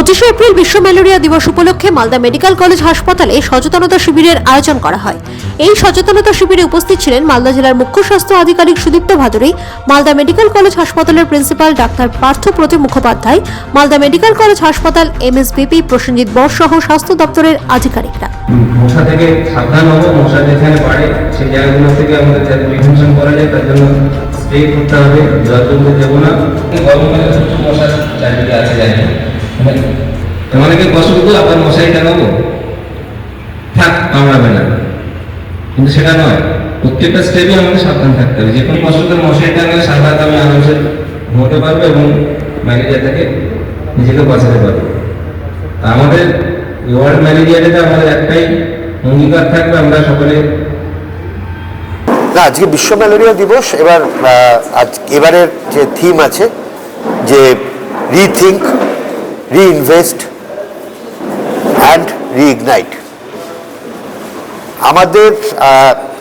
পঁচিশে এপ্রিল বিশ্ব ম্যালেরিয়া দিবস উপলক্ষে মালদা মেডিকেল কলেজ হাসপাতালে সচেতনতা শিবিরের আয়োজন করা হয়। এই সচেতনতা শিবিরে উপস্থিত ছিলেন মালদা জেলার মুখ্য স্বাস্থ্য আধিকারিক সুদীপ্ত ভাদুরী মালদা মেডিকেল কলেজ হাসপাতালের principal doctor Partha Pratim Mukhopadhyay Malda medical college হাসপাতাল এমএসবিপি প্রসেনজিৎ বর সহ স্বাস্থ্য দপ্তরের আধিকারিকরা। মশা থেকে সাবধান হব মশা যেখানে বাড়ে সেই জায়গাগুলো থেকে আমাদের যাতে প্রিভেনশন করা যায় তার জন্য স্প্রে করতে হবে জল জমতে দেবো না। গরমকালে প্রচুর মশা চারিদিকে আসে যায় তোমাদেরকে কষ্ট করব আবার মশারি টাঙাবো থাক, কামড়াবে না। কিন্তু সেটা নয়, প্রত্যেকটা স্টেপে আমাদের সাবধান থাকতে হবে। যে কোনো কষ্ট করে মশারি টাঙালে সাধারণত আমি আরামসে ঘুমোতে পারব এবং ম্যালেরিয়া থেকে নিজেকে বাঁচাতে পারব। আমাদের ওয়ার্ল্ড ম্যালেরিয়া ডেতে আমাদের একটাই অঙ্গীকার থাকবে, আমরা সকলে না, আজকে বিশ্ব ম্যালেরিয়া দিবস। এবার আজ এবারের যে থিম আছে, যে রিথিঙ্ক রিইনভেস্ট অ্যান্ড রিইগনাইট আমাদের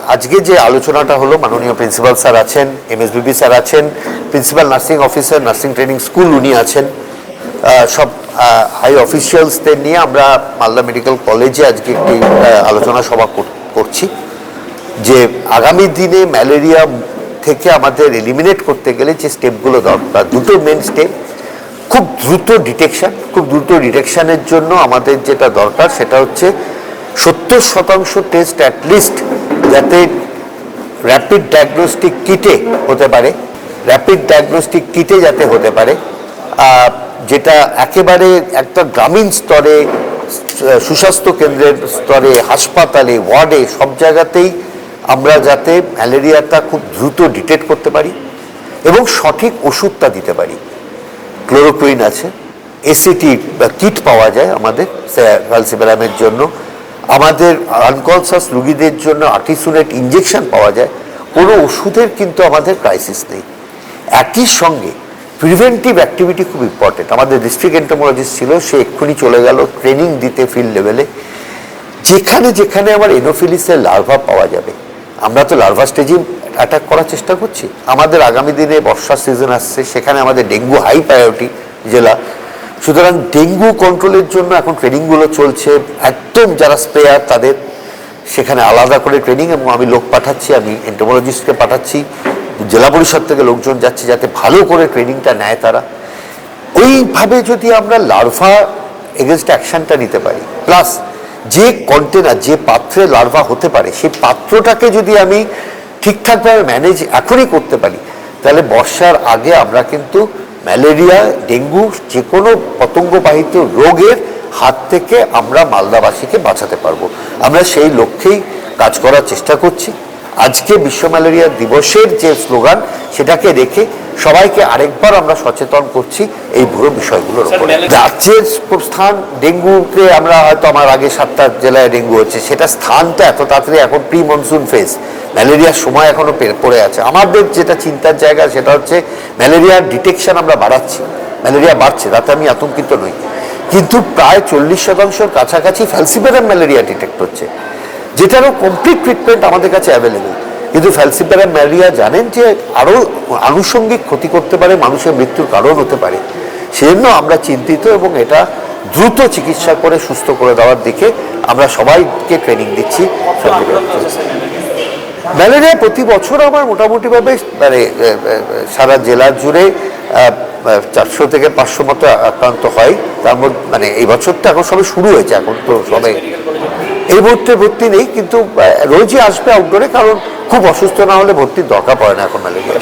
আজকে যে আলোচনাটা হলো, মাননীয় প্রিন্সিপাল স্যার আছেন এমএসবিবি স্যার আছেন principal nursing officer nursing training school উনি আছেন সব হাই অফিসিয়ালসদের নিয়ে আমরা মালদা মেডিকেল কলেজে আজকে একটি আলোচনা সভা কর- করছি, যে আগামী দিনে ম্যালেরিয়া থেকে আমাদের এলিমিনেট করতে গেলে যে স্টেপগুলো দরকার, দুটো মেন স্টেপ খুব দ্রুত ডিটেকশন খুব দ্রুত ডিটেকশনের জন্য আমাদের যেটা দরকার সেটা হচ্ছে সত্তর শতাংশ টেস্ট অ্যাটলিস্ট যাতে র্যাপিড ডায়াগনস্টিক কিটে হতে পারে র্যাপিড ডায়াগনস্টিক কিটে যাতে হতে পারে। যেটা একেবারে একটা গ্রামীণ স্তরে, সুস্বাস্থ্য কেন্দ্রের স্তরে, হাসপাতালে, ওয়ার্ডে, সব জায়গাতেই আমরা যাতে ম্যালেরিয়াটা খুব দ্রুত ডিটেক্ট করতে পারি এবং সঠিক ওষুধটা দিতে পারি। ক্লোরোকুইন আছে এসিটি বা কিট পাওয়া যায় আমাদের ভ্যালসিবেরামের জন্য। আমাদের আনকনসাস রুগীদের জন্য আর্টিসুনেট ইঞ্জেকশন পাওয়া যায়। কোনো ওষুধের কিন্তু আমাদের ক্রাইসিস নেই। একই সঙ্গে প্রিভেন্টিভ অ্যাক্টিভিটি খুব ইম্পর্টেন্ট আমাদের ডিস্ট্রিক্ট এন্টোমোলজিস্ট ছিল, সে এক্ষুনি চলে গেল ট্রেনিং দিতে ফিল্ড লেভেলে যেখানে যেখানে আমার এনোফিলিসের লার্ভা পাওয়া যাবে। আমরা তো লার্ভা স্টেজে অ্যাটাক করার চেষ্টা করছি। আমাদের আগামী দিনে বর্ষার সিজন আসছে, সেখানে আমাদের ডেঙ্গু হাই প্রায়োরিটি জেলা। সুতরাং ডেঙ্গু কন্ট্রোলের জন্য এখন ট্রেনিংগুলো চলছে। একদম যারা স্প্রেয়ার তাদের সেখানে আলাদা করে ট্রেনিং এবং আমি লোক পাঠাচ্ছি, আমি এন্টোমোলজিস্টকে পাঠাচ্ছি, জেলা পরিষদ থেকে লোকজন যাচ্ছে যাতে ভালো করে ট্রেনিংটা নেয় তারা। ওইভাবে যদি আমরা লার্ভা এগেনস্ট অ্যাকশনটা নিতে পারি প্লাস যে কন্টেনার যে পাত্রে লার্ভা হতে পারে, সেই পাত্রটাকে যদি আমি ঠিকঠাকভাবে ম্যানেজ এখনই করতে পারি, তাহলে বর্ষার আগে আমরা কিন্তু ম্যালেরিয়া, ডেঙ্গু যে কোনো পতঙ্গবাহিত রোগের হাত থেকে আমরা মালদাবাসীকে বাঁচাতে পারব। আমরা সেই লক্ষ্যেই কাজ করার চেষ্টা করছি। আজকে বিশ্ব ম্যালেরিয়া দিবসের যে স্লোগান সেটাকে রেখে সবাইকে আরেকবার আমরা সচেতন করছি এই পুরো বিষয়গুলোর উপরে। রাজ্যের স্থান ডেঙ্গুকে আমরা হয়তো আমার আগে সাতটা জেলায় ডেঙ্গু হচ্ছে সেটা স্থানটা এত তাড়াতাড়ি এখন প্রি মনসুন ফেজ ম্যালেরিয়ার সময় এখনও পে- পড়ে আছে। আমাদের যেটা চিন্তার জায়গা সেটা হচ্ছে ম্যালেরিয়ার ডিটেকশন আমরা বাড়াচ্ছি। ম্যালেরিয়া বাড়ছে তাতে আমি আতঙ্কিত নই। কিন্তু প্রায় চল্লিশ শতাংশের কাছাকাছি ফ্যালসিপেরাম ম্যালেরিয়া ডিটেক্ট হচ্ছে। যেটারও কমপ্লিট ট্রিটমেন্ট আমাদের কাছে অ্যাভেলেবেল কিন্তু ফ্যালসিপ্যারাম ম্যালেরিয়া জানেন যে আরও আনুষঙ্গিক ক্ষতি করতে পারে, মানুষের মৃত্যুর কারণ হতে পারে। সেজন্য আমরা চিন্তিত এবং এটা দ্রুত চিকিৎসা করে, সুস্থ করে দেওয়ার দিকে আমরা সবাইকে ট্রেনিং দিচ্ছি। ম্যালেরিয়া প্রতি বছর আমার মোটামুটিভাবে মানে সারা জেলা জুড়ে চারশো থেকে পাঁচশো মতো আক্রান্ত হয়। তার মধ্যে মানে এই বছরটা এখন সবে শুরু হয়েছে, এখন তো সবে এই মুহূর্তে ভর্তি নেই, কিন্তু রোজই আসবে আউটডোরে কারণ খুব অসুস্থ না হলে ভর্তির দরকার পড়ে না এখন ম্যালেরিয়া